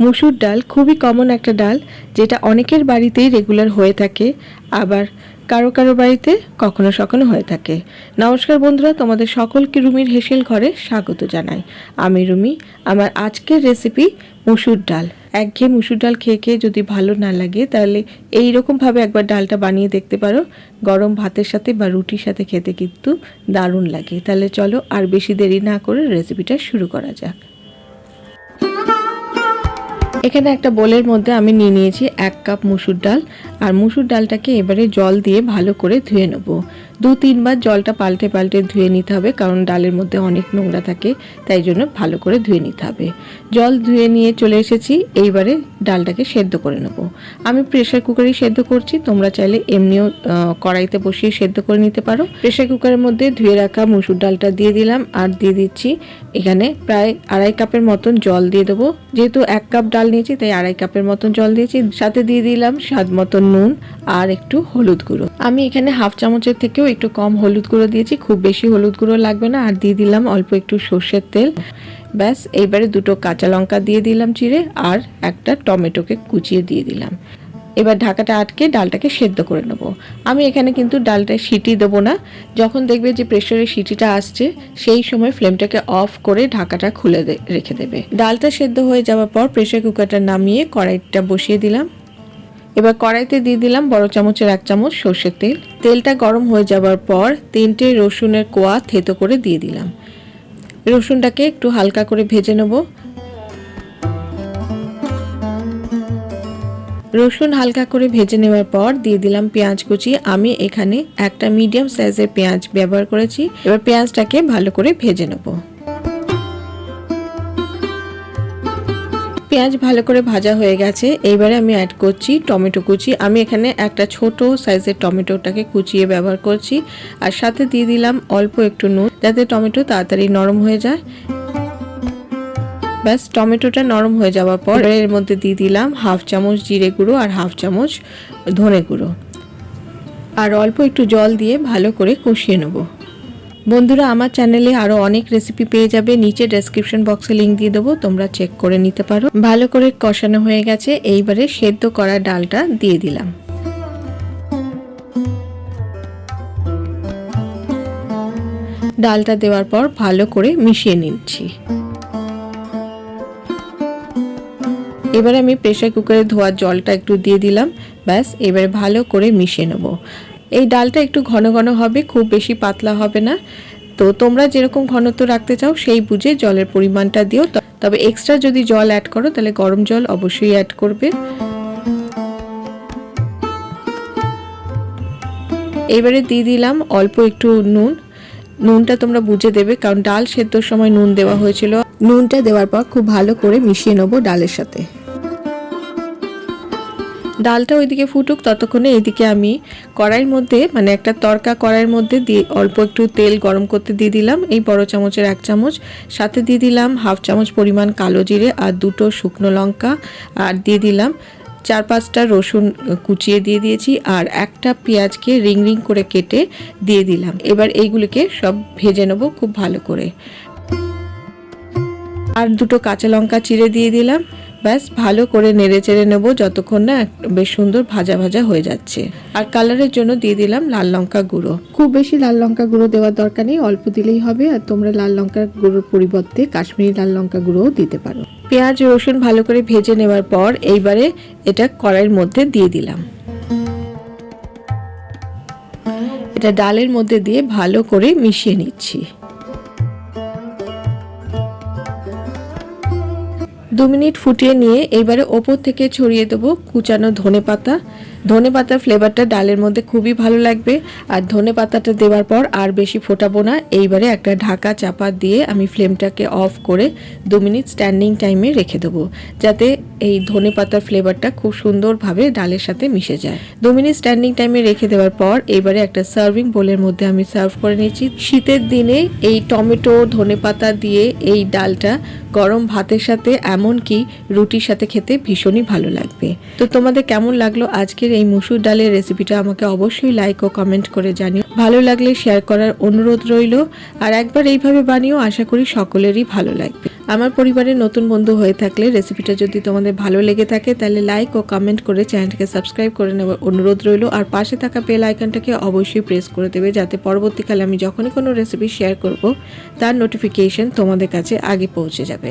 মুসুর ডাল খুবই কমন একটা ডাল, যেটা অনেকের বাড়িতেই রেগুলার হয়ে থাকে, আবার কারও কারও বাড়িতে কখনো সখনো হয়ে থাকে। নমস্কার বন্ধুরা, তোমাদের সকলকে রুমির হেসেল ঘরে স্বাগত জানাই। আমি রুমি, আমার আজকের রেসিপি মুসুর ডাল। একঘেয়ে মুসুর ডাল খেয়ে খেয়ে যদি ভালো না লাগে, তাহলে এই রকমভাবে একবার ডালটা বানিয়ে দেখতে পারো। গরম ভাতের সাথে বা রুটির সাথে খেতে কিন্তু দারুণ লাগে। তাহলে চলো আর বেশি দেরি না করে রেসিপিটা শুরু করা যাক। এখানে একটা বোলের মধ্যে আমি নিয়ে নিয়েছি এক কাপ মুসুর ডাল, আর মুসুর ডালটাকে এবারে জল দিয়ে ভালো করে ধুয়ে নেব। দু তিনবার জলটা পাল্টে পাল্টে ধুয়ে নিতে হবে, কারণ ডালের মধ্যে অনেক নোংরা থাকে, তাই জন্য ভালো করে ধুয়ে নিতে হবে। জল ধুয়ে নিয়ে চলে এসেছি, এইবারে ডালটাকে সেদ্ধ করে নেব। আমি প্রেশার কুকারেই সেদ্ধ করছি, তোমরা চাইলে এমনিও কড়াইতে বসিয়ে সেদ্ধ করে নিতে পারো। প্রেশার কুকারের মধ্যে ধুয়ে রাখা মুসুর ডালটা দিয়ে দিলাম, আর দিয়ে দিচ্ছি এখানে প্রায় আড়াই কাপের মতন জল দিয়ে দেবো। যেহেতু এক কাপ ডাল নিয়েছি, তাই আড়াই কাপের মতন জল দিয়েছি। সাথে দিয়ে দিলাম স্বাদ মতন নুন আর একটু হলুদ গুঁড়ো। আমি এখানে হাফ চামচের থেকেও একটু কম হলুদ গুঁড়ো দিয়েছি, খুব বেশি হলুদ গুঁড়ো লাগবে না। আর দিয়ে দিলাম অল্প একটু সর্ষের তেল। ব্যাস, এইবারে দুটো কাঁচা লঙ্কা দিয়ে দিলাম চিড়ে, আর একটা টমেটোকে কুচিয়ে দিয়ে দিলাম। এবার ঢাকাটা আটকে ডালটাকে সেদ্ধ করে নেব। আমি এখানে কিন্তু ডালটায় সিটি দেবো না। যখন দেখবে যে প্রেশারের সিটিটা আসছে, সেই সময় ফ্লেমটাকে অফ করে ঢাকাটা খুলে রেখে দেবে। ডালটা সেদ্ধ হয়ে যাওয়ার পর প্রেশার কুকারটা নামিয়ে কড়াইটা বসিয়ে দিলাম। এবার কড়াইতে দিয়ে দিলাম বড় চামচের এক চামচ সর্ষের তেল। তেলটা গরম হয়ে যাওয়ার পর তিনটে রসুনের কোয়া থেতো করে দিয়ে দিলাম। রসুনটাকে একটু হালকা করে ভেজে নেব। রসুন হালকা করে ভেজে নেওয়ার পর দিয়ে দিলাম পেঁয়াজ কুচি। আমি এখানে একটা মিডিয়াম সাইজের পেঁয়াজ ব্যবহার করেছি। এবার পেঁয়াজটাকে ভালো করে ভেজে নেব। পেঁয়াজ ভালো করে ভাজা হয়ে গেছে। এইবারে আমি অ্যাড করছি টমেটো কুচি। আমি এখানে একটা ছোট সাইজের টমেটোটাকে কুচিয়ে ব্যবহার করছি। আর সাথে দিয়ে দিলাম অল্প একটু নুন, যাতে টমেটো তাড়াতাড়ি নরম হয়ে যায়। ব্যাস, টমেটোটা নরম হয়ে যাওয়ার পর এর মধ্যে দিয়ে দিলাম হাফ চামচ জিরে গুঁড়ো আর হাফ চামচ ধনে গুঁড়ো। আর অল্প একটু জল দিয়ে ভালো করে কষিয়ে নেব। বন্ধুরা, আমার চ্যানেলে আরও অনেক রেসিপি পেয়ে যাবে। নিচে ডেসক্রিপশন বক্সে লিঙ্ক দিয়ে দেবো, তোমরা চেক করে নিতে পারো। ভালো করে কষানো হয়ে গেছে, এইবারে সেদ্ধ করা ডালটা দিয়ে দিলাম। ডালটা দেওয়ার পর ভালো করে মিশিয়ে নিচ্ছি। এবার আমি প্রেশার কুকারে ধোয়ার জলটা একটু দিয়ে দিলাম, ব্যাস, এবারে ভালো করে মিশিয়ে নেব। এই ডালটা একটু ঘন ঘন হবে, খুব বেশি পাতলা হবে না। তো তোমরা যেরকম ঘনত্ব রাখতে চাও, সেই বুঝে জলের পরিমাণটা দিও। তবে এক্সট্রা যদি জল অ্যাড করো, তাহলে গরম জল অবশ্যই অ্যাড করবে। এবারে দিয়ে দিলাম অল্প একটু নুন। নুনটা তোমরা বুঝে দেবে, কারণ ডাল সেদ্ধর সময় নুন দেওয়া হয়েছিল। নুনটা দেওয়ার পর খুব ভালো করে মিশিয়ে নেব ডালের সাথে। ডালটা ওইদিকে ফুটুক, ততক্ষণে এইদিকে আমি কড়াইয়ের মধ্যে মানে একটা তরকা কড়াইয়ের মধ্যে দিয়ে অল্প একটু তেল গরম করতে দিয়ে দিলাম। এই বড় চামচের এক চামচ। সাথে দিয়ে দিলাম হাফ চামচ পরিমাণ কালো জিরে আর দুটো শুকনো লঙ্কা আর দিয়ে দিলাম চার পাঁচটা রসুন কুচিয়ে দিয়ে দিয়েছি আর একটা পেঁয়াজকে রিং রিং করে কেটে দিয়ে দিলাম। এবার এইগুলিকে সব ভেজে নেব খুব ভালো করে। আর দুটো কাঁচা লঙ্কা চিড়ে দিয়ে দিলাম। ব্যাস ভালো করে নেড়ে চেড়ে নেব যতক্ষণ না বেশ সুন্দর ভাজা ভাজা হয়ে যাচ্ছে। আর কালারের জন্য দিয়ে দিলাম লাল লঙ্কা গুঁড়ো। খুব বেশি লাল লঙ্কা গুঁড়ো দেওয়ার দরকার নেই অল্প দিলেই হবে আর তোমরা লাল লঙ্কা গুঁড়োর পরিবর্তে কাশ্মীরি লাল লঙ্কা গুঁড়োও দিতে পারো। পেঁয়াজ রসুন ভালো করে ভেজে নেওয়ার পর এইবারে এটা কড়াইয়ের মধ্যে দিয়ে দিলাম। এটা ডালের মধ্যে দিয়ে ভালো করে মিশিয়ে নিচ্ছি। দু মিনিট ফুটিয়ে নিয়ে এবারে ওপর থেকে ছড়িয়ে দেবো কুচানো ধনে পাতা ধনে পাতার ফ্লেভারটা ডালের মধ্যে খুবই ভালো লাগবে। আর ধনে পাতাটা দেওয়ার পর আর বেশি ফোটাবো না। এইবারে একটা ঢাকা চাপা দিয়ে আমি ফ্লেমটাকে অফ করে দু মিনিট স্ট্যান্ডিং টাইমে রেখে দেবো, যাতে এই ধনে পাতার ফ্লেভারটা খুব সুন্দরভাবে ডালের সাথে মিশে যায়। দু মিনিট স্ট্যান্ডিং টাইমে রেখে দেওয়ার পর এবারে একটা সার্ভিং বোলের মধ্যে আমি সার্ভ করে নিয়েছি। শীতের দিনে এই টমেটো, ধনে পাতা দিয়ে এই ডালটা গরম ভাতের সাথে, এমনকি রুটির সাথে খেতে ভীষণই ভালো লাগবে। তো তোমাদের কেমন লাগল আজকের এই মুসুর ডালের রেসিপিটা আমাকে অবশ্যই লাইক ও কমেন্ট করে জানিও। ভালো লাগলে শেয়ার করার অনুরোধ রইল। আর একবার এইভাবে বানিয়েও আশা করি সকলেরই ভালো লাগবে। আমার পরিবারের নতুন বন্ধু হয়ে থাকলে রেসিপিটা যদি তোমাদের ভালো লেগে থাকে, তাহলে লাইক ও কমেন্ট করে চ্যানেলটাকে সাবস্ক্রাইব করে নেওয়ার অনুরোধ রইল। আর পাশে থাকা বেল আইকনটাকে অবশ্যই প্রেস করে দেবে, যাতে পরবর্তীকালে আমি যখনই কোনো রেসিপি শেয়ার করব, তার নোটিফিকেশন তোমাদের কাছে আগে পৌঁছে যাবে।